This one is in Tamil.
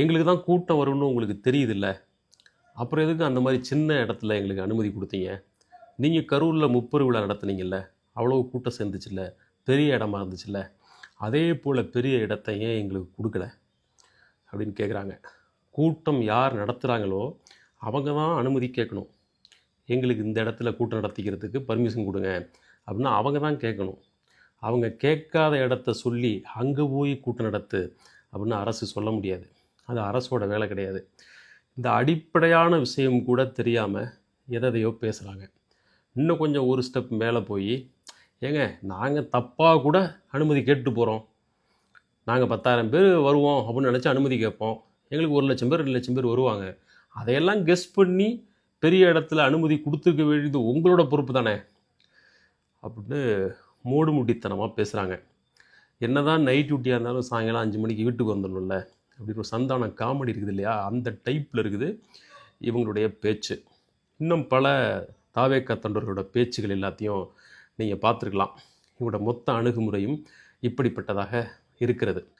எங்களுக்கு தான் கூட்டம் வரும்னு உங்களுக்கு தெரியுதுல்ல? அப்புறம் எதுக்கு அந்த மாதிரி சின்ன இடத்துல எங்களுக்கு அனுமதி கொடுத்தீங்க? நீங்கள் கரூரில் முப்பெரு விழா நடத்துனீங்கல்ல அவ்வளோ கூட்டம் சேர்ந்துச்சுல்ல பெரிய இடமா இருந்துச்சுல்ல அதே போல் பெரிய இடத்த ஏன் எங்களுக்கு கொடுக்கல? அப்படின்னு கேட்குறாங்க கூட்டம் யார் நடத்துகிறாங்களோ அவங்க தான் அனுமதி கேட்கணும். எங்களுக்கு இந்த இடத்துல கூட்டம் நடத்திக்கிறதுக்கு பர்மிஷன் கொடுங்க அப்படின்னா அவங்க தான் கேட்கணும். அவங்க கேட்காத இடத்த சொல்லி அங்கே போய் கூட்டம் நடத்து அப்படின்னு அரசு சொல்ல முடியாது. அது அரசோட வேலை கிடையாது. இந்த அடிப்படையான விஷயம் கூட தெரியாமல் எதையோ பேசுகிறாங்க இன்னும் கொஞ்சம் ஒரு ஸ்டெப் மேலே போய் ஏங்க நாங்கள் தப்பாக கூட அனுமதி கேட்டு போகிறோம் நாங்கள் பத்தாயிரம் பேர் வருவோம் அப்படின்னு நினச்சி அனுமதி கேட்போம். எங்களுக்கு ஒரு லட்சம் பேர் ரெண்டு லட்சம் பேர் வருவாங்க. அதையெல்லாம் கெஸ் பண்ணி பெரிய இடத்துல அனுமதி கொடுத்துருக்க வேண்டியது உங்களோட பொறுப்பு தானே? அப்படின்னு மூடு முட்டித்தனமாக பேசுகிறாங்க என்னதான் நைட் டியூட்டியாக இருந்தாலும் சாயங்காலம் அஞ்சு மணிக்கு வீட்டுக்கு வந்துடணும்ல. அப்படின்னு ஒரு சந்தான காமெடி இருக்குது இல்லையா? அந்த டைப்பில் இருக்குது இவங்களுடைய பேச்சு. இன்னும் பல தாவேக்க தொண்டர்களோட பேச்சுகள் எல்லாத்தையும் நீங்கள் பார்த்துருக்கலாம். இவங்களோட மொத்த அணுகுமுறையும் இப்படிப்பட்டதாக இருக்கிறது.